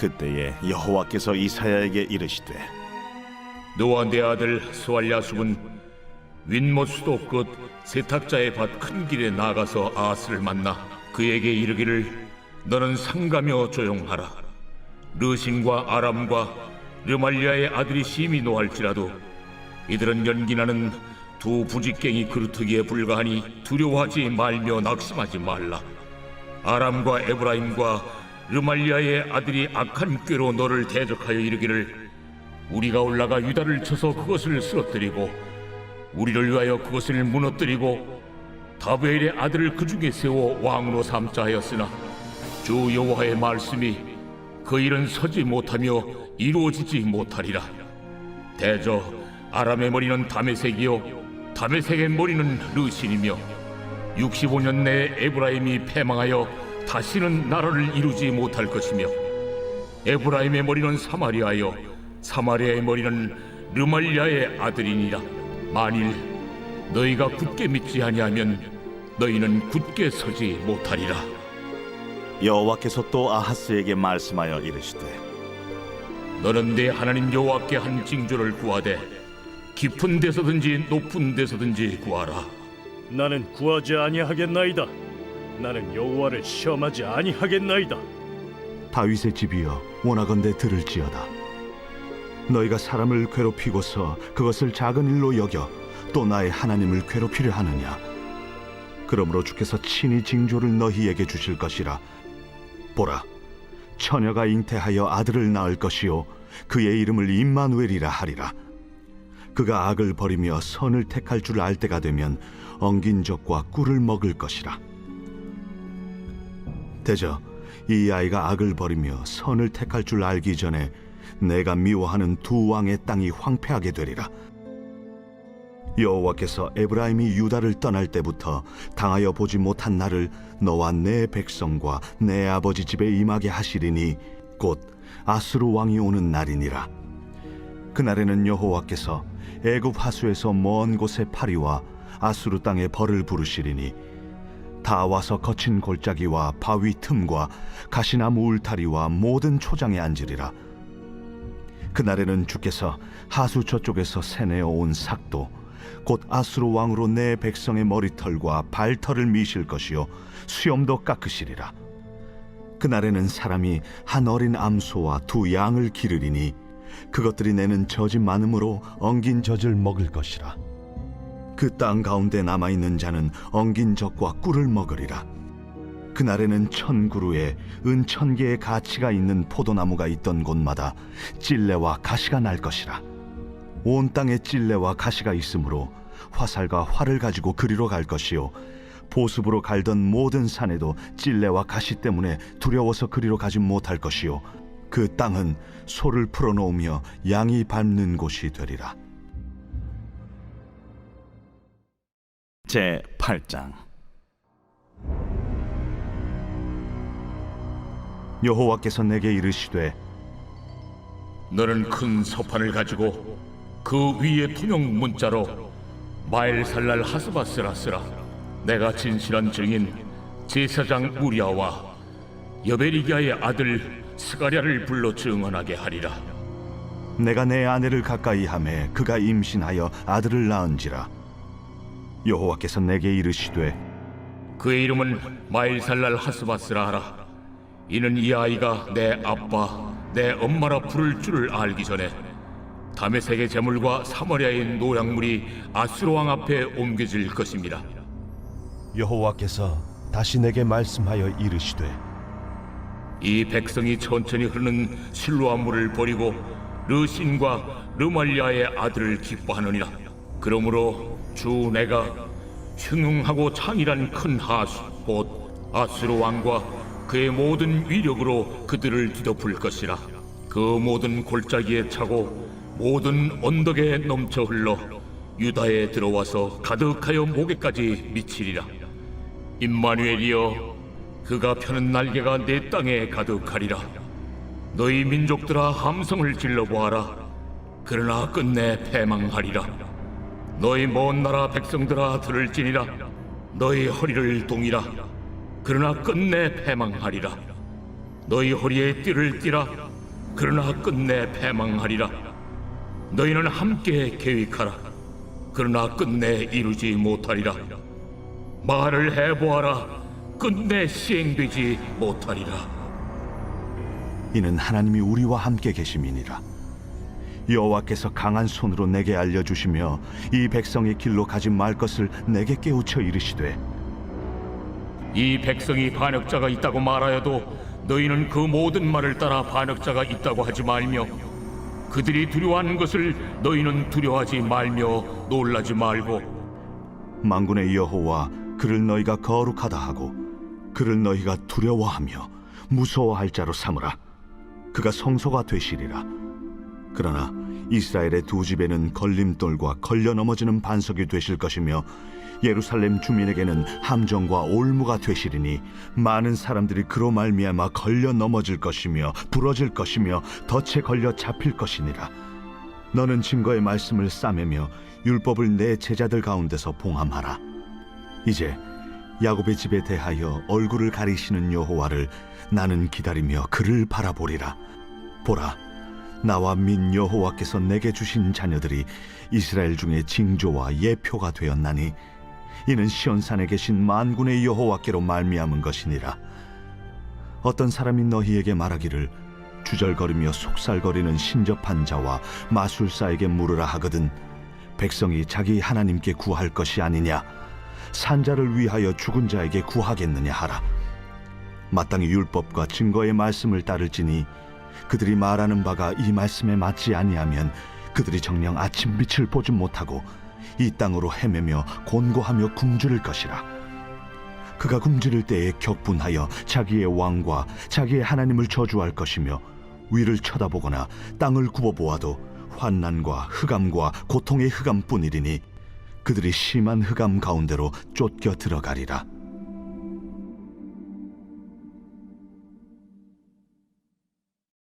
그때에 여호와께서 이사야에게 이르시되 너와 내 아들 스왈야숲은 윗못 수도 끝 세탁자의 밭 큰 길에 나가서 아스를 만나 그에게 이르기를 너는 상가며 조용하라. 르신과 아람과 르말리아의 아들이 심히 노할지라도 이들은 연기나는 두 부직갱이 그루터기에 불과하니 두려워하지 말며 낙심하지 말라. 아람과 에브라임과 르말리아의 아들이 악한 꾀로 너를 대적하여 이르기를 우리가 올라가 유다를 쳐서 그것을 쓰러뜨리고 우리를 위하여 그것을 무너뜨리고 다베엘의 아들을 그 중에 세워 왕으로 삼자 하였으나 주 여호와의 말씀이 그 일은 서지 못하며 이루어지지 못하리라. 대저 아람의 머리는 다메색이요 다메색의 머리는 르신이며 65년 내에 에브라임이 패망하여 다시는 나라를 이루지 못할 것이며 에브라임의 머리는 사마리아요 사마리아의 머리는 르말리아의 아들이니라. 만일 너희가 굳게 믿지 아니하면 너희는 굳게 서지 못하리라. 여호와께서 또 아하스에게 말씀하여 이르시되 너는 내 하나님 여호와께 한 징조를 구하되 깊은 데서든지 높은 데서든지 구하라. 나는 구하지 아니하겠나이다. 나는 여호와를 시험하지 아니하겠나이다. 다윗의 집이여 원하건대 들을지어다. 너희가 사람을 괴롭히고서 그것을 작은 일로 여겨 또 나의 하나님을 괴롭히려 하느냐? 그러므로 주께서 친히 징조를 너희에게 주실 것이라. 보라 처녀가 잉태하여 아들을 낳을 것이요 그의 이름을 임마누엘이라 하리라. 그가 악을 버리며 선을 택할 줄 알 때가 되면 엉긴 적과 꿀을 먹을 것이라 대저 이 아이가 악을 버리며 선을 택할 줄 알기 전에 내가 미워하는 두 왕의 땅이 황폐하게 되리라. 여호와께서 에브라임이 유다를 떠날 때부터 당하여 보지 못한 날을 너와 내 백성과 내 아버지 집에 임하게 하시리니 곧 아수르 왕이 오는 날이니라. 그날에는 여호와께서 애굽 하수에서 먼 곳에 파리와 아수르 땅에 벌을 부르시리니 다 와서 거친 골짜기와 바위 틈과 가시나무 울타리와 모든 초장에 앉으리라. 그날에는 주께서 하수 저쪽에서 새내어 온 삭도 곧 아수르 왕으로 내 백성의 머리털과 발털을 미실 것이요 수염도 깎으시리라. 그날에는 사람이 한 어린 암소와 두 양을 기르리니 그것들이 내는 젖이 많으므로 엉긴 젖을 먹을 것이라. 그 땅 가운데 남아 있는 자는 엉긴 젖과 꿀을 먹으리라. 그날에는 천 그루에 은 천 개의 가치가 있는 포도나무가 있던 곳마다 찔레와 가시가 날 것이라. 온 땅에 찔레와 가시가 있으므로 화살과 활을 가지고 그리로 갈 것이요 보습으로 갈던 모든 산에도 찔레와 가시 때문에 두려워서 그리로 가지 못할 것이요 그 땅은 소를 풀어놓으며 양이 밟는 곳이 되리라. 제 8장. 여호와께서 내게 이르시되 너는 큰 서판을 가지고 그 위에 통용 문자로 마엘살랄 하스바스라 쓰라. 내가 진실한 증인 제사장 우리아와 여베리기아의 아들 스가랴를 불러 증언하게 하리라. 내가 내 아내를 가까이 하매 그가 임신하여 아들을 낳은지라 여호와께서 내게 이르시되 그의 이름은 마일살랄 하스바스라 하라. 이는 이 아이가 내 아빠 내 엄마라 부를 줄을 알기 전에 다메색의 재물과 사마리아의 노약물이 아수르 왕 앞에 옮겨질 것입니다. 여호와께서 다시 내게 말씀하여 이르시되 이 백성이 천천히 흐르는 실로암 물을 버리고 르신과 르말리아의 아들을 기뻐하느니라. 그러므로 주 내가 흉흉하고 창이란 큰 하수 곧 아수르 왕과 그의 모든 위력으로 그들을 뒤덮을 것이라. 그 모든 골짜기에 차고 모든 언덕에 넘쳐 흘러 유다에 들어와서 가득하여 목에까지 미치리라. 임마누엘이여 그가 펴는 날개가 내 땅에 가득하리라. 너희 민족들아 함성을 질러 보아라. 그러나 끝내 패망하리라 너희 먼 나라 백성들아 들을지니라. 너희 허리를 동이라. 그러나 끝내 패망하리라. 너희 허리에 띠를 띠라. 그러나 끝내 패망하리라. 너희는 함께 계획하라. 그러나 끝내 이루지 못하리라. 말을 해보아라. 끝내 시행되지 못하리라. 이는 하나님이 우리와 함께 계심이니라. 여호와께서 강한 손으로 내게 알려주시며 이 백성의 길로 가지 말 것을 내게 깨우쳐 이르시되 이 백성이 반역자가 있다고 말하여도 너희는 그 모든 말을 따라 반역자가 있다고 하지 말며 그들이 두려워하는 것을 너희는 두려워하지 말며 놀라지 말고 만군의 여호와 그를 너희가 거룩하다 하고 그를 너희가 두려워하며 무서워할 자로 삼으라. 그가 성소가 되시리라 그러나 이스라엘의 두 집에는 걸림돌과 걸려 넘어지는 반석이 되실 것이며 예루살렘 주민에게는 함정과 올무가 되시리니 많은 사람들이 그로 말미암아 걸려 넘어질 것이며 부러질 것이며 덫에 걸려 잡힐 것이니라 너는 증거의 말씀을 싸매며 율법을 내 제자들 가운데서 봉함하라. 이제 야곱의 집에 대하여 얼굴을 가리시는 여호와를 나는 기다리며 그를 바라보리라. 보라, 나와 민 여호와께서 내게 주신 자녀들이 이스라엘 중에 징조와 예표가 되었나니 이는 시온산에 계신 만군의 여호와께로 말미암은 것이니라. 어떤 사람이 너희에게 말하기를 주절거리며 속살거리는 신접한 자와 마술사에게 물으라 하거든 백성이 자기 하나님께 구할 것이 아니냐 산자를 위하여 죽은 자에게 구하겠느냐 하라 마땅히 율법과 증거의 말씀을 따를지니 그들이 말하는 바가 이 말씀에 맞지 아니하면 그들이 정녕 아침 빛을 보지 못하고 이 땅으로 헤매며 곤고하며 굶주릴 것이라 그가 굶주릴 때에 격분하여 자기의 왕과 자기의 하나님을 저주할 것이며 위를 쳐다보거나 땅을 굽어보아도 환난과 흑암과 고통의 흑암뿐이리니 그들이 심한 흑암 가운데로 쫓겨 들어가리라.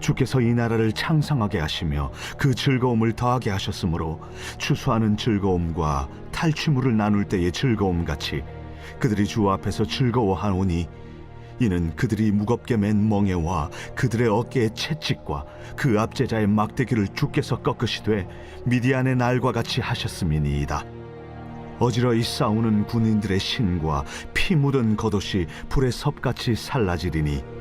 주께서 이 나라를 창성하게 하시며 그 즐거움을 더하게 하셨으므로 추수하는 즐거움과 탈취물을 나눌 때의 즐거움 같이 그들이 주 앞에서 즐거워하오니 이는 그들이 무겁게 맨 멍에와 그들의 어깨의 채찍과 그 압제자의 막대기를 주께서 꺾으시되 미디안의 날과 같이 하셨음이니이다. 어지러이 싸우는 군인들의 신과 피 묻은 겉옷이 불의 섭같이 살라지리니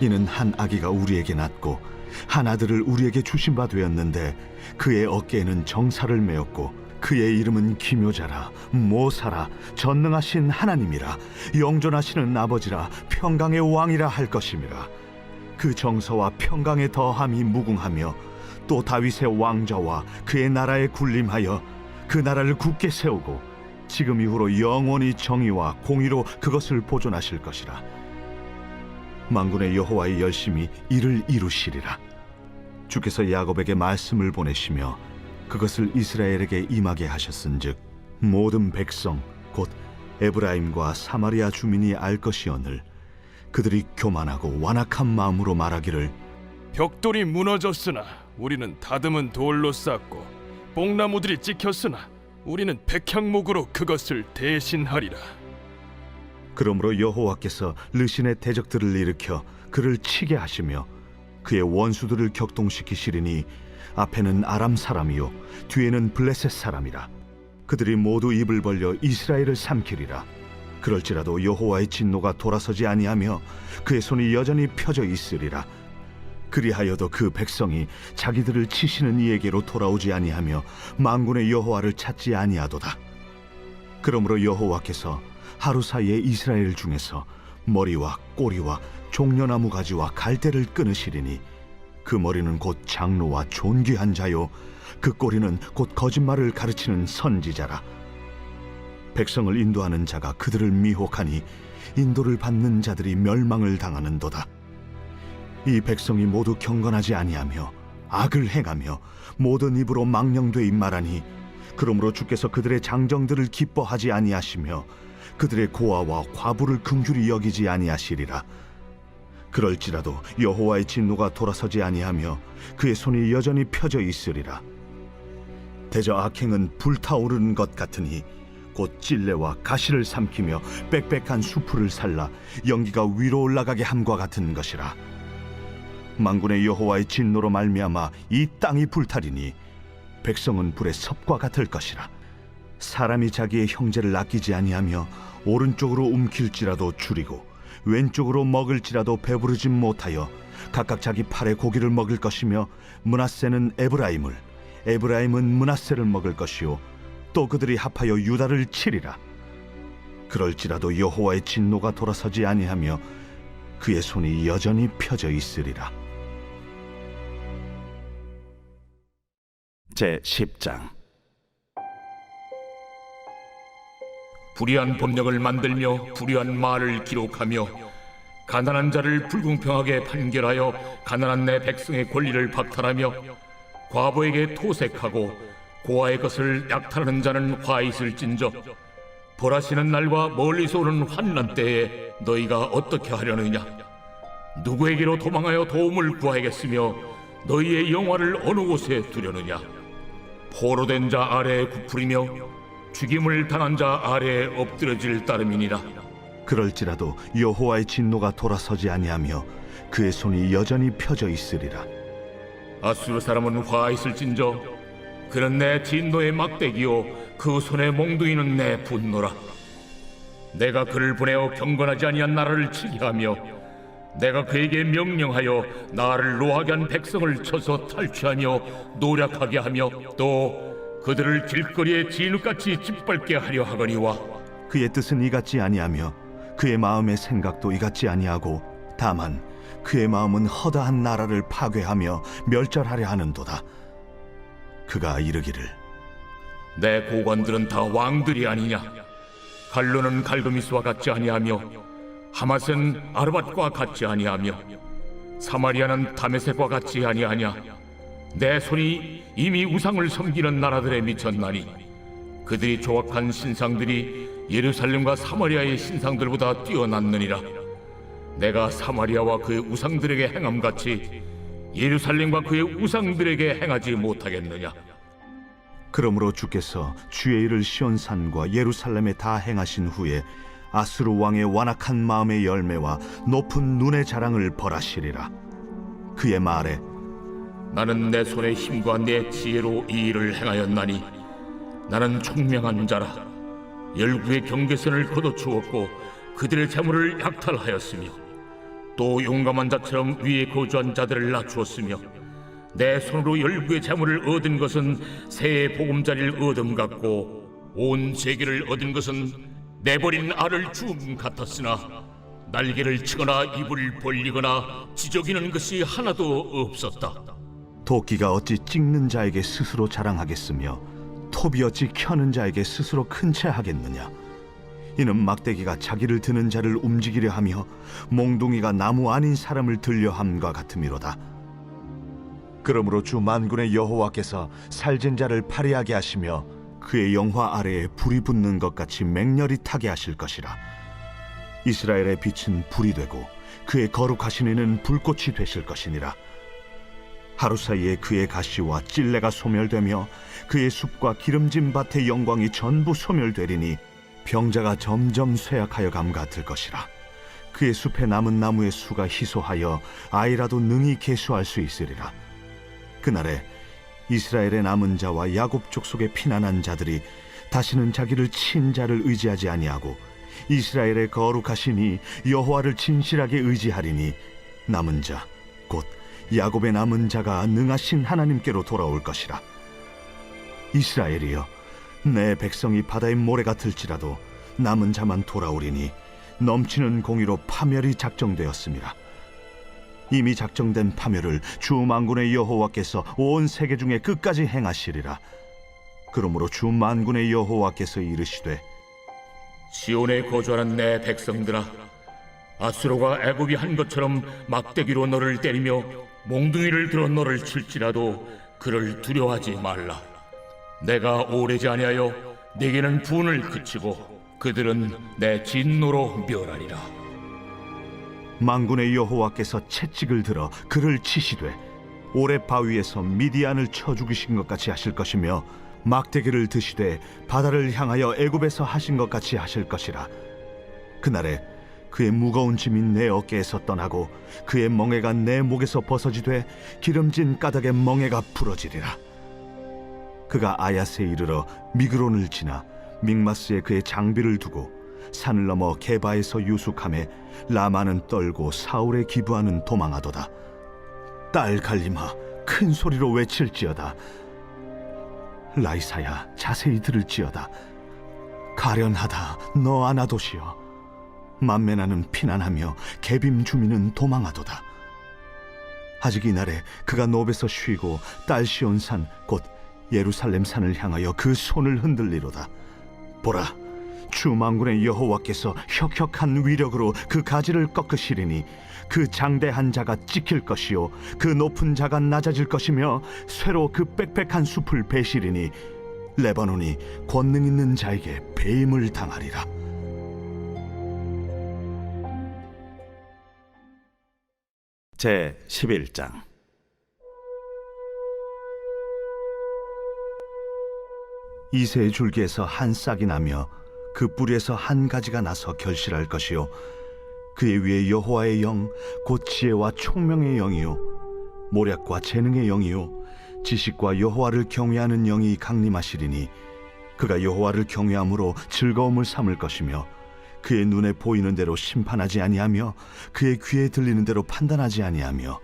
이는 한 아기가 우리에게 낳고 한 아들을 우리에게 주신 바 되었는데 그의 어깨에는 정사를 메었고 그의 이름은 기묘자라 모사라 전능하신 하나님이라 영존하시는 아버지라 평강의 왕이라 할 것임이라. 그 정서와 평강의 더함이 무궁하며 또 다윗의 왕자와 그의 나라에 군림하여 그 나라를 굳게 세우고 지금 이후로 영원히 정의와 공의로 그것을 보존하실 것이라 만군의 여호와의 열심히 이를 이루시리라. 주께서 야곱에게 말씀을 보내시며 그것을 이스라엘에게 임하게 하셨은즉 모든 백성 곧 에브라임과 사마리아 주민이 알 것이오늘 그들이 교만하고 완악한 마음으로 말하기를 벽돌이 무너졌으나 우리는 다듬은 돌로 쌓고 뽕나무들이 찍혔으나 우리는 백향목으로 그것을 대신하리라. 그러므로 여호와께서 르신의 대적들을 일으켜 그를 치게 하시며 그의 원수들을 격동시키시리니 앞에는 아람 사람이요 뒤에는 블레셋 사람이라. 그들이 모두 입을 벌려 이스라엘을 삼키리라. 그럴지라도 여호와의 진노가 돌아서지 아니하며 그의 손이 여전히 펴져 있으리라. 그리하여도 그 백성이 자기들을 치시는 이에게로 돌아오지 아니하며 만군의 여호와를 찾지 아니하도다. 그러므로 여호와께서 하루 사이에 이스라엘 중에서 머리와 꼬리와 종려나무 가지와 갈대를 끊으시리니 그 머리는 곧 장로와 존귀한 자요. 그 꼬리는 곧 거짓말을 가르치는 선지자라. 백성을 인도하는 자가 그들을 미혹하니 인도를 받는 자들이 멸망을 당하는도다. 이 백성이 모두 경건하지 아니하며 악을 행하며 모든 입으로 망령되이 말하니 그러므로 주께서 그들의 장정들을 기뻐하지 아니하시며 그들의 고아와 과부를 긍휼히 여기지 아니하시리라. 그럴지라도 여호와의 진노가 돌아서지 아니하며 그의 손이 여전히 펴져 있으리라. 대저 악행은 불타오르는 것 같으니 곧 찔레와 가시를 삼키며 빽빽한 수풀을 살라 연기가 위로 올라가게 함과 같은 것이라. 만군의 여호와의 진노로 말미암아 이 땅이 불타리니 백성은 불의 섭과 같을 것이라 사람이 자기의 형제를 아끼지 아니하며 오른쪽으로 움킬지라도 줄이고 왼쪽으로 먹을지라도 배부르지 못하여 각각 자기 팔의 고기를 먹을 것이며 문하세는 에브라임을 에브라임은 문하세를 먹을 것이요 또 그들이 합하여 유다를 치리라. 그럴지라도 여호와의 진노가 돌아서지 아니하며 그의 손이 여전히 펴져 있으리라. 제 10장 불의한 법령을 만들며 불의한 말을 기록하며 가난한 자를 불공평하게 판결하여 가난한 내 백성의 권리를 박탈하며 과부에게 토색하고 고아의 것을 약탈하는 자는 화 있을진저 벌하시는 날과 멀리서 오는 환난 때에 너희가 어떻게 하려느냐? 누구에게로 도망하여 도움을 구하겠으며 너희의 영화를 어느 곳에 두려느냐? 포로된 자 아래에 굽으리며 죽임을 당한 자 아래에 엎드려질 따름이니라. 그럴지라도 여호와의 진노가 돌아서지 아니하며 그의 손이 여전히 펴져 있으리라. 아수르 사람은 화 있을진저 그는 내 진노의 막대기요 그 손의 몽둥이는 내 분노라. 내가 그를 보내어 경건하지 아니한 나라를 치게 하며 내가 그에게 명령하여 나를 노하게 한 백성을 쳐서 탈취하며 노력하게 하며 또 그들을 길거리에 진흙같이 짓밟게 하려 하거니와 그의 뜻은 이같지 아니하며 그의 마음의 생각도 이같지 아니하고 다만 그의 마음은 허다한 나라를 파괴하며 멸절하려 하는도다. 그가 이르기를 내 고관들은 다 왕들이 아니냐? 갈로는 갈그미스와 같지 아니하며 하맛은 아르밧과 같지 아니하며 사마리아는 다메섹과 같지 아니하냐 내 손이 이미 우상을 섬기는 나라들에 미쳤나니 그들이 조악한 신상들이 예루살렘과 사마리아의 신상들보다 뛰어났느니라. 내가 사마리아와 그의 우상들에게 행함같이 예루살렘과 그의 우상들에게 행하지 못하겠느냐? 그러므로 주께서 주의 일을 시온산과 예루살렘에 다 행하신 후에 아수르 왕의 완악한 마음의 열매와 높은 눈의 자랑을 벌하시리라. 그의 말에 나는 내 손의 힘과 내 지혜로 이 일을 행하였나니 나는 총명한 자라 열국의 경계선을 걷어주었고 그들의 재물을 약탈하였으며 또 용감한 자처럼 위에 거주한 자들을 낮추었으며 내 손으로 열국의 재물을 얻은 것은 새의 보금자리를 얻음 같고 온 세계를 얻은 것은 내버린 알을 주음 같았으나 날개를 치거나 입을 벌리거나 지저귀는 것이 하나도 없었다. 도끼가 어찌 찍는 자에게 스스로 자랑하겠으며 톱이 어찌 켜는 자에게 스스로 큰 채 하겠느냐? 이는 막대기가 자기를 드는 자를 움직이려 하며 몽둥이가 나무 아닌 사람을 들려 함과 같음이로다. 그러므로 주 만군의 여호와께서 살진 자를 파리하게 하시며 그의 영화 아래에 불이 붙는 것 같이 맹렬히 타게 하실 것이라. 이스라엘의 빛은 불이 되고 그의 거룩하신 이는 불꽃이 되실 것이니라 하루 사이에 그의 가시와 찔레가 소멸되며 그의 숲과 기름진 밭의 영광이 전부 소멸되리니 병자가 점점 쇠약하여 감 같을 것이라. 그의 숲에 남은 나무의 수가 희소하여 아이라도 능히 계수할 수 있으리라. 그날에 이스라엘의 남은 자와 야곱 족속에 피난한 자들이 다시는 자기를 친 자를 의지하지 아니하고 이스라엘의 거룩하시니 여호와를 진실하게 의지하리니 남은 자곧 야곱의 남은 자가 능하신 하나님께로 돌아올 것이라. 이스라엘이여 내 백성이 바다의 모래 같을지라도 남은 자만 돌아오리니 넘치는 공의로 파멸이 작정되었습니다. 이미 작정된 파멸을 주 만군의 여호와께서 온 세계 중에 끝까지 행하시리라. 그러므로 주 만군의 여호와께서 이르시되 시온에 거주하는 내 백성들아 아수로가 애굽이 한 것처럼 막대기로 너를 때리며 몽둥이를 들어 너를 칠지라도 그를 두려워하지 말라. 내가 오래지 아니하여 내게는 분을 그치고 그들은 내 진노로 멸하리라. 만군의 여호와께서 채찍을 들어 그를 치시되 오래 바위에서 미디안을 쳐 죽이신 것 같이 하실 것이며 막대기를 드시되 바다를 향하여 애굽에서 하신 것 같이 하실 것이라. 그날에 그의 무거운 짐이 내 어깨에서 떠나고 그의 멍에가 내 목에서 벗어지되 기름진 까닭의 멍에가 부러지리라. 그가 아야스에 이르러 미그론을 지나 믹마스에 그의 장비를 두고 산을 넘어 게바에서 유숙함에 라마는 떨고 사울의 기부하는 도망하도다. 딸 갈림아 큰 소리로 외칠지어다. 라이사야 자세히 들을지어다. 가련하다. 너 아나도시여 만메나는 피난하며 개빔 주민은 도망하도다. 아직 이날에 그가 노베서 쉬고 딸 시온산 곧 예루살렘 산을 향하여 그 손을 흔들리로다. 보라 주 만군의 여호와께서 혁혁한 위력으로 그 가지를 꺾으시리니 그 장대한 자가 찍힐 것이요 그 높은 자가 낮아질 것이며 쇠로 그 빽빽한 숲을 베시리니 레바논이 권능 있는 자에게 배임을 당하리라 제 11장. 이새의 줄기에서 한 싹이 나며 그 뿌리에서 한 가지가 나서 결실할 것이요. 그의 위에 여호와의 영 곧 지혜와 총명의 영이요. 모략과 재능의 영이요. 지식과 여호와를 경외하는 영이 강림하시리니 그가 여호와를 경외함으로 즐거움을 삼을 것이며 그의 눈에 보이는 대로 심판하지 아니하며 그의 귀에 들리는 대로 판단하지 아니하며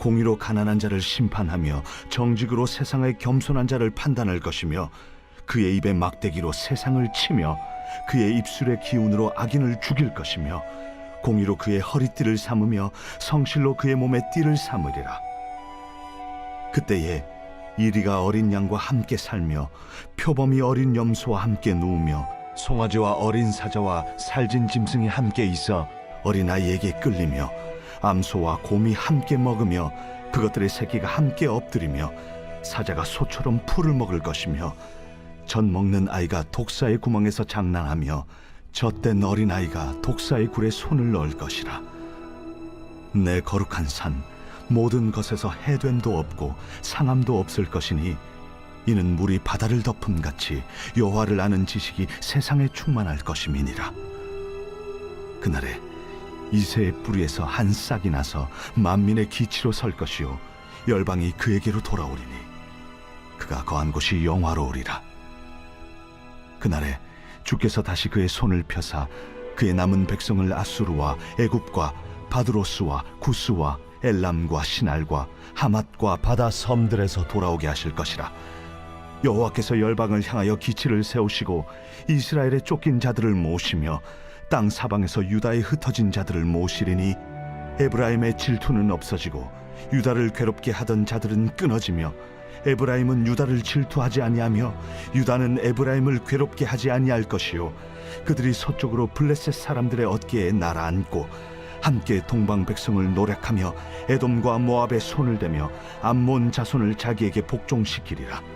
공의로 가난한 자를 심판하며 정직으로 세상의 겸손한 자를 판단할 것이며 그의 입에 막대기로 세상을 치며 그의 입술의 기운으로 악인을 죽일 것이며 공의로 그의 허리띠를 삼으며 성실로 그의 몸에 띠를 삼으리라. 그때에 이리가 어린 양과 함께 살며 표범이 어린 염소와 함께 누우며 송아지와 어린 사자와 살진 짐승이 함께 있어 어린아이에게 끌리며 암소와 곰이 함께 먹으며 그것들의 새끼가 함께 엎드리며 사자가 소처럼 풀을 먹을 것이며 젖 먹는 아이가 독사의 구멍에서 장난하며 젖된 어린 아이가 독사의 굴에 손을 넣을 것이라. 내 거룩한 산 모든 것에서 해됨도 없고 상함도 없을 것이니 이는 물이 바다를 덮음 같이 여호와를 아는 지식이 세상에 충만할 것임이니라. 그날에 이새의 뿌리에서 한 싹이 나서 만민의 기치로 설 것이요 열방이 그에게로 돌아오리니 그가 거한 곳이 영화로우리라. 그날에 주께서 다시 그의 손을 펴사 그의 남은 백성을 아수르와 애굽과 바드로스와 구스와 엘람과 시날과 하맛과 바다 섬들에서 돌아오게 하실 것이라 여호와께서 열방을 향하여 기치를 세우시고 이스라엘의 쫓긴 자들을 모시며 땅 사방에서 유다에 흩어진 자들을 모시리니 에브라임의 질투는 없어지고 유다를 괴롭게 하던 자들은 끊어지며 에브라임은 유다를 질투하지 아니하며 유다는 에브라임을 괴롭게 하지 아니할 것이요 그들이 서쪽으로 블레셋 사람들의 어깨에 날아앉고 함께 동방 백성을 노력하며 에돔과 모압의 손을 대며 암몬 자손을 자기에게 복종시키리라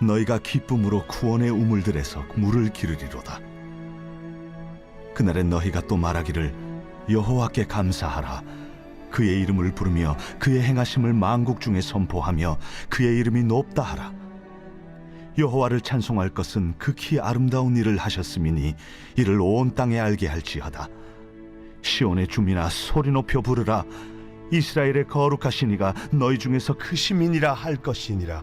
너희가 기쁨으로 구원의 우물들에서 물을 기르리로다. 그날엔 너희가 또 말하기를 여호와께 감사하라. 그의 이름을 부르며 그의 행하심을 만국 중에 선포하며 그의 이름이 높다 하라. 여호와를 찬송할 것은 극히 아름다운 일을 하셨음이니 이를 온 땅에 알게 할지어다. 시온의 주민아 소리 높여 부르라. 이스라엘의 거룩하신 이가 너희 중에서 크심이니라 할 것이니라.